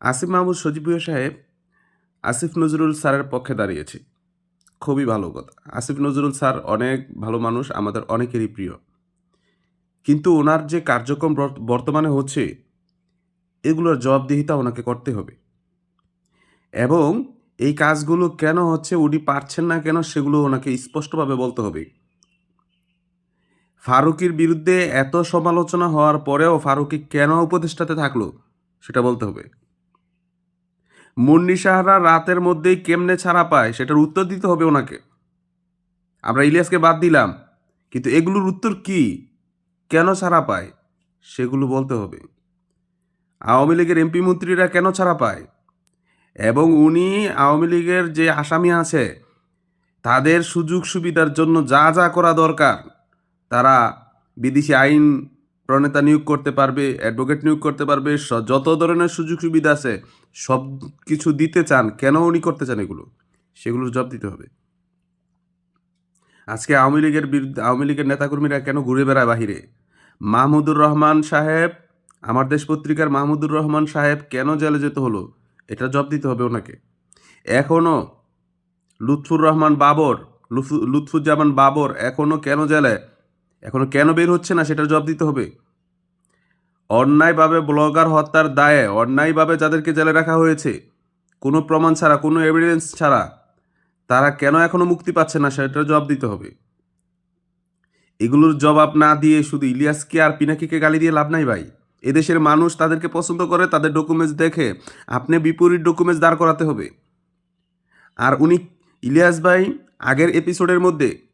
আসিফ মাহমুদ সজীবুয়া সাহেব আসিফ নজরুল স্যারের পক্ষে দাঁড়িয়েছে। খুবই ভালো কথা। আসিফ নজরুল স্যার অনেক ভালো মানুষ, আমাদের অনেকেরই প্রিয়। কিন্তু ওনার যে কার্যক্রম বর্ত- বর্তমানে হচ্ছে, এগুলোর জবাবদিহিতা ওনাকে করতে হবে। এবং এই কাজগুলো কেন হচ্ছে, উনি পারছেন না কেন, সেগুলো ওনাকে স্পষ্টভাবে বলতে হবে। ফারুকির বিরুদ্ধে এত সমালোচনা হওয়ার পরেও ফারুকি কেন উপদেষ্টাতে থাকল, সেটা বলতে হবে। মুন্নি সাহারা রাতের মধ্যেই কেমনে ছাড়া পায় সেটার উত্তর দিতে হবে ওনাকে। আমরা ইলিয়াসকে বাদ দিলাম, কিন্তু এগুলোর উত্তর কি? কেন ছাড়া পায়? সেগুলো বলতে হবে। আওয়ামী লীগের এমপি মন্ত্রীরা কেন ছাড়া পায়? এবং উনি আওয়ামী লীগের যে আসামি আছে, তাদের সুযোগ সুবিধার জন্য যা যা করা দরকার, তারা বিদেশি আইন প্রণেতা নিয়োগ করতে পারবে অ্যাডভোকেট নিয়োগ করতে পারবে যত ধরনের সুযোগ সুবিধা আছে, সব কিছু দিতে চান, কেন উনি করতে চান এগুলো? সেগুলোর জব দিতে হবে। আজকে আওয়ামী লীগের বিরুদ্ধে, আওয়ামী লীগের নেতাকর্মীরা কেন ঘুরে বেড়ায় বাহিরে? মাহমুদুর রহমান সাহেব, আমার দেশ পত্রিকার মাহমুদুর রহমান সাহেব কেন জেলে যেতে হলো? এটা জব দিতে হবে ওনাকে। এখনও লুৎফুর রহমান বাবর লুৎফু- লুৎফুজ্জামান বাবর এখনও কেন জেলে? এখনও কেন বের হচ্ছে না সেটার জবাব দিতে হবে? অন্যায়ভাবে ব্লগার হত্যার দায়ে, অন্যায়ভাবে যাদেরকে জেলে রাখা হয়েছে, কোনো প্রমাণ ছাড়া, কোনো এভিডেন্স ছাড়া, তারা কেন এখনও মুক্তি পাচ্ছে না সেটার জবাব দিতে হবে। এগুলোর জবাব না দিয়ে শুধু ইলিয়াসকে আর পিনাকিকে গালি দিয়ে লাভ নাই ভাই। এদেশের মানুষ তাদেরকে পছন্দ করে, তাদের ডকুমেন্টস দেখে আপনি বিপরীত ডকুমেন্টস দাঁড় করাতে হবে। আর উনি, ইলিয়াস ভাই, আগের এপিসোডের মধ্যে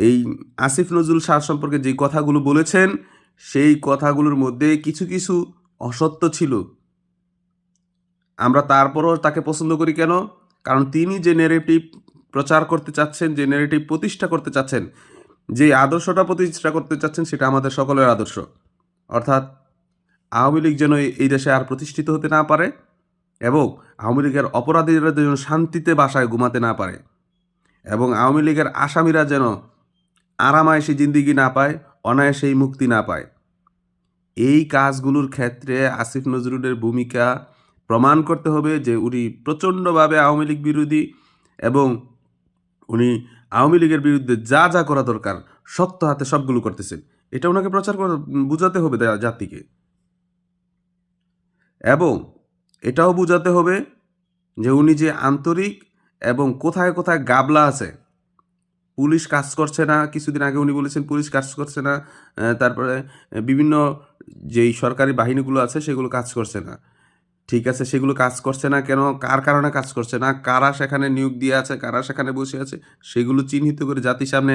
এই আসিফ নজরুল শাহ সম্পর্কে যে কথাগুলো বলেছেন, সেই কথাগুলোর মধ্যে কিছু কিছু অসত্য ছিল। আমরা তারপরও তাকে পছন্দ করি কেন? কারণ তিনি যে নেরেটিভ প্রচার করতে চাচ্ছেন, যে নেরেটিভ প্রতিষ্ঠা করতে চাচ্ছেন, যে আদর্শটা প্রতিষ্ঠা করতে চাচ্ছেন, সেটা আমাদের সকলের আদর্শ। অর্থাৎ আওয়ামী লীগ যেন এই- দেশে আর প্রতিষ্ঠিত হতে না পারে এবং আওয়ামী লীগের অপরাধীরা যেন শান্তিতে বাসায় ঘুমাতে না পারে এবং আওয়ামী লীগের আসামিরা যেন আরামায়েশি জিন্দিগি না পায়, অনায়াসেই মুক্তি না পায়। এই কাজগুলোর ক্ষেত্রে আসিফ নজরুলের ভূমিকা প্রমাণ করতে হবে যে উনি প্রচণ্ডভাবে আওয়ামী লীগ বিরোধী এবং উনি আওয়ামী লীগের বিরুদ্ধে যা যা করা দরকার শক্ত হাতে সবগুলো করতেছেন। এটা ওনাকে প্রচার করা, বুঝাতে হবে জাতিকে। এবং এটাও বোঝাতে হবে যে উনি যে আন্তরিক এবং কোথায় কোথায় গাবলা আছে পুলিশ কাজ করছে না, কিছুদিন আগে উনি বলেছেন পুলিশ কাজ করছে না তারপরে বিভিন্ন যেই সরকারি বাহিনীগুলো আছে সেগুলো কাজ করছে না। ঠিক আছে, সেগুলো কাজ করছে না কেন? কার কারণে কাজ করছে না? কারা সেখানে নিয়োগ দিয়ে আছে? কারা সেখানে বসে আছে? সেগুলো চিহ্নিত করে জাতির সামনে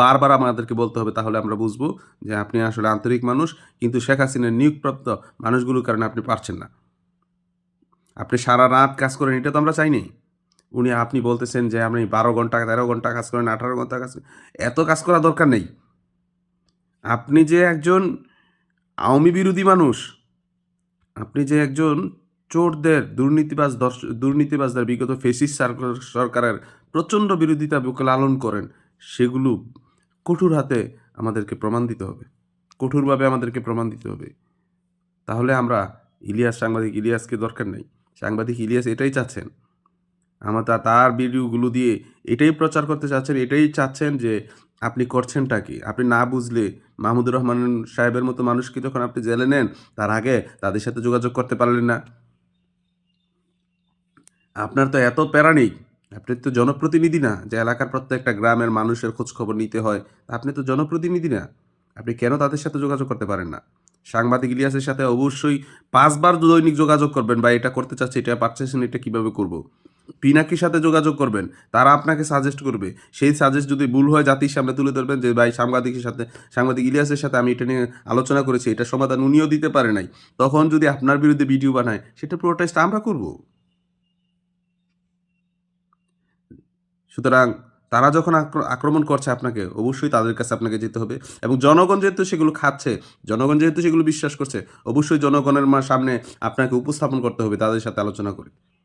বারবার আমাদেরকে বলতে হবে, তাহলে আমরা বুঝব যে আপনি আসলে আন্তরিক মানুষ, কিন্তু শেখ হাসিনার নিয়োগপ্রাপ্ত মানুষগুলোর কারণে আপনি পারছেন না। আপনি সারা রাত কাজ করেন, এটা তো আমরা চাইনি উনি আপনি বলতেছেন যে আপনি বারো ঘণ্টা, তেরো ঘণ্টা কাজ করেন, আঠারো ঘণ্টা কাজ করেন। এত কাজ করা দরকার নেই। আপনি যে একজন আওয়ামী বিরোধী মানুষ, আপনি যে একজন চোরদের, দুর্নীতিবাজ দর্শ- দুর্নীতিবাজদের, বিগত ফেসিস সরকারের প্রচণ্ড বিরোধিতা বুকে লালন করেন, সেগুলো কঠোর হাতে আমাদেরকে প্রমাণ দিতে হবে। কঠোরভাবে আমাদেরকে প্রমাণ দিতে হবে। তাহলে আমরা ইলিয়াস সাংবাদিক, ইলিয়াসকে দরকার নেই। সাংবাদিক ইলিয়াস এটাই চাচ্ছেন। আমার তার ভিডিওগুলো দিয়ে এটাই প্রচার করতে চাচ্ছেন, এটাই চাচ্ছেন যে আপনি করছেনটা কি? আপনি না বুঝলে মাহমুদুর রহমান সাহেবের মতো মানুষকে যখন আপনি জেলে নেন, তার আগে তাদের সাথে যোগাযোগ করতে পারলেন না? আপনার তো এত প্যারা নেই, আপনি তো জনপ্রতিনিধি না যে এলাকার প্রত্যেকটা গ্রামের মানুষের খোঁজখবর নিতে হয় আপনি তো জনপ্রতিনিধি না। আপনি কেন তাদের সাথে যোগাযোগ করতে পারেন না? সাংবাদিক ইলিয়াসের সাথে অবশ্যই পাঁচবার দৈনিক যোগাযোগ করবেন বা এটা করতে চাচ্ছি, এটা পারছেন, এটা কীভাবে করব? পিনাকির সাথে যোগাযোগ করবেন, তারা আপনাকে সাজেস্ট করবে। সেই সাজেস্ট যদি ভুল হয়, জাতির সামনে তুলে ধরবেন যে, ভাই, সাংবাদিকের সাথে, সাংবাদিক ইলিয়াসের সাথে আমি এটা নিয়ে আলোচনা করেছি এটা সমাধান উনিও দিতে পারে নাই। তখন যদি আপনার বিরুদ্ধে ভিডিও বানায়, সেটা প্রোটেস্ট আমরা করব। সুতরাং তারা যখন আক্র- আক্রমণ করছে আপনাকে, অবশ্যই তাদের কাছে আপনাকে যেতে হবে। এবং জনগণ যেহেতু সেগুলো খাচ্ছে, জনগণ যেহেতু সেগুলো বিশ্বাস করছে, অবশ্যই জনগণের সামনে আপনাকে উপস্থাপন করতে হবে, তাদের সাথে আলোচনা করে।